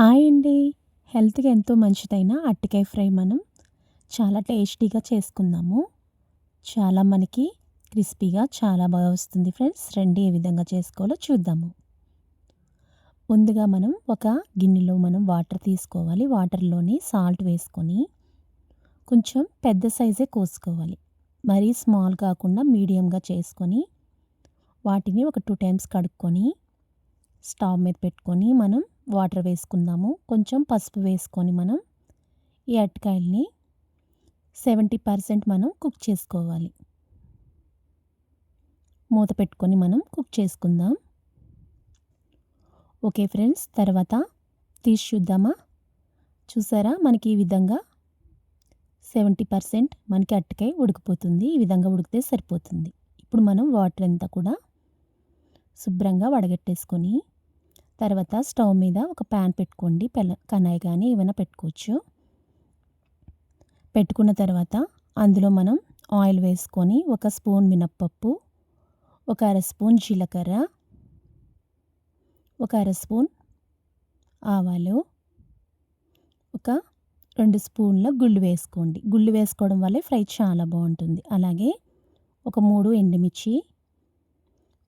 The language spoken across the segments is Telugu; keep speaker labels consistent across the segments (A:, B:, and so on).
A: హాయ్ అండి. హెల్త్కి ఎంతో మంచిదైన అరటికాయ ఫ్రై మనం చాలా టేస్టీగా చేసుకుందాము. చాలా మనకి క్రిస్పీగా చాలా బాగా వస్తుంది ఫ్రెండ్స్. రెండు ఏ విధంగా చేసుకోవాలో చూద్దాము. ముందుగా మనం ఒక గిన్నెలో మనం వాటర్ తీసుకోవాలి. వాటర్లోని సాల్ట్ వేసుకొని కొంచెం పెద్ద సైజే కోసుకోవాలి. మరీ స్మాల్ కాకుండా మీడియంగా చేసుకొని వాటిని ఒక టూ టైమ్స్ కడుక్కొని స్టవ్ మీద పెట్టుకొని మనం వాటర్ వేసుకుందాము. కొంచెం పసుపు వేసుకొని మనం ఈ అరటికాయల్ని సెవెంటీ పర్సెంట్ మనం కుక్ చేసుకోవాలి. మూత పెట్టుకొని మనం కుక్ చేసుకుందాం. ఓకే ఫ్రెండ్స్ తర్వాత తీసి చూద్దామా? చూసారా? మనకి ఈ విధంగా సెవెంటీ పర్సెంట్ మనకి అట్టకాయ ఉడికిపోతుంది. ఈ విధంగా ఉడికితే సరిపోతుంది. ఇప్పుడు మనం వాటర్ అంతా కూడా శుభ్రంగా వడగట్టేసుకొని తర్వాత స్టవ్ మీద ఒక ప్యాన్ పెట్టుకోండి. పెల కనాయి కానీ ఏమైనా పెట్టుకోవచ్చు. పెట్టుకున్న తర్వాత అందులో మనం ఆయిల్ వేసుకొని ఒక స్పూన్ మినప్పప్పు ఒక అర స్పూన్ జీలకర్ర ఒక అర స్పూన్ ఆవాలు ఒక రెండు స్పూన్ల గుళ్ళు వేసుకోండి. గుళ్ళు వేసుకోవడం వల్లే ఫ్రై చాలా బాగుంటుంది. అలాగే ఒక మూడు ఎండుమిర్చి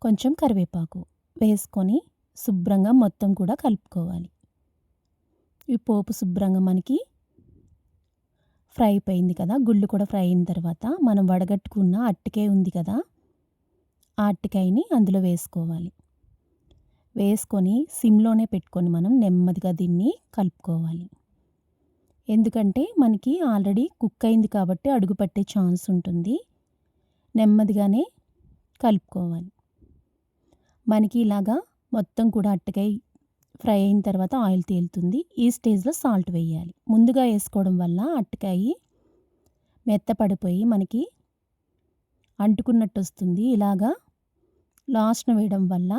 A: కొంచెం కరివేపాకు వేసుకొని శుభ్రంగా మొత్తం కూడా కలుపుకోవాలి. ఈ పోపు శుభ్రంగా మనకి ఫ్రై అయిపోయింది కదా గుళ్ళు కూడా ఫ్రై అయిన తర్వాత మనం వడగట్టుకున్న అట్టికాయ ఉంది కదా ఆ అట్టికాయని అందులో వేసుకోవాలి. వేసుకొని సిమ్లోనే పెట్టుకొని మనం నెమ్మదిగా దీన్ని కలుపుకోవాలి. ఎందుకంటే మనకి ఆల్రెడీ కుక్ అయింది కాబట్టి అడుగు పట్టే ఛాన్స్ ఉంటుంది. నెమ్మదిగానే కలుపుకోవాలి. మనకి ఇలాగా మొత్తం కూడా అట్టకాయ ఫ్రై అయిన తర్వాత ఆయిల్ తేలుతుంది. ఈ స్టేజ్లో సాల్ట్ వేయాలి. ముందుగా వేసుకోవడం వల్ల అట్టకాయ మెత్తపడిపోయి మనకి అంటుకున్నట్టు వస్తుంది ఇలాగా లాస్ట్న వేయడం వల్ల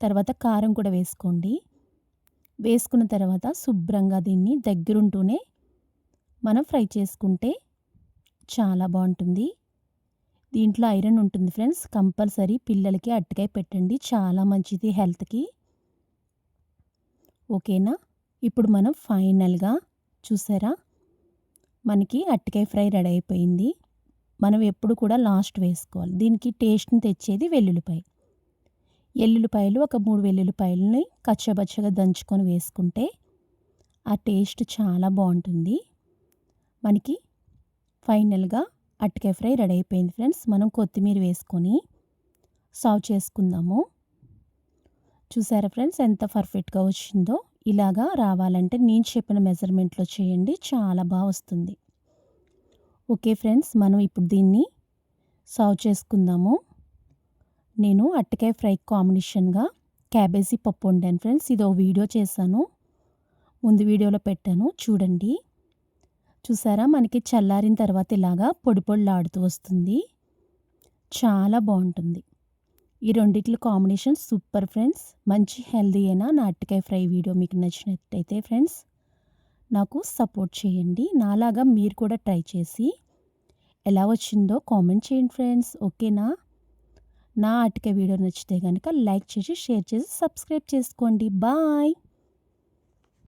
A: తర్వాత కారం కూడా వేసుకోండి. వేసుకున్న తర్వాత శుభ్రంగా దీన్ని దగ్గరుంటూనే మనం ఫ్రై చేసుకుంటే చాలా బాగుంటుంది. దీంట్లో ఐరన్ ఉంటుంది ఫ్రెండ్స్. కంపల్సరీ పిల్లలకి అట్టకాయ పెట్టండి. చాలా మంచిది హెల్త్కి. ఓకేనా? ఇప్పుడు మనం ఫైనల్గా చూసారా? మనకి అట్టకాయ ఫ్రై రెడీ అయిపోయింది. మనం ఎప్పుడు కూడా లాస్ట్ వేసుకోవాలి. దీనికి టేస్ట్ని తెచ్చేది వెల్లుల్లిపాయ. ఎల్లుల్లిపాయలు ఒక మూడు వెల్లుల్లిపాయలని కచ్చబచ్చగా దంచుకొని వేసుకుంటే ఆ టేస్ట్ చాలా బాగుంటుంది. మనకి ఫైనల్గా అట్టకాయ ఫ్రై రెడీ అయిపోయింది ఫ్రెండ్స్. మనం కొత్తిమీర వేసుకొని సర్వ్ చేసుకుందాము. చూసారా ఫ్రెండ్స్ ఎంత పర్ఫెక్ట్గా వచ్చిందో? ఇలాగా రావాలంటే నేను చెప్పిన మెజర్మెంట్లో చేయండి చాలా బాగా వస్తుంది. ఓకే ఫ్రెండ్స్ మనం ఇప్పుడు దీన్ని సర్వ్ చేసుకుందాము. నేను అట్టకాయ ఫ్రై కాంబినేషన్గా క్యాబేజీ పప్పు వండాను ఫ్రెండ్స్. ఇది ఒక వీడియో చేశాను. ముందు వీడియోలో పెట్టాను చూడండి. చూసారా? మనకి చల్లారిన తర్వాత ఇలాగా పొడి పొడిలాడుతూ వస్తుంది. చాలా బాగుంటుంది. ఈ రెండిట్ల కాంబినేషన్ సూపర్ ఫ్రెండ్స్. మంచి హెల్దీ అయినా నాటికాయ ఫ్రై వీడియో మీకు నచ్చినట్టయితే ఫ్రెండ్స్ నాకు సపోర్ట్ చేయండి. నాలాగా మీరు కూడా ట్రై చేసి ఎలా వచ్చిందో కామెంట్ చేయండి ఫ్రెండ్స్. ఓకేనా? నా అటికాయ వీడియో నచ్చితే కనుక లైక్ చేసి షేర్ చేసి సబ్స్క్రైబ్ చేసుకోండి. బాయ్!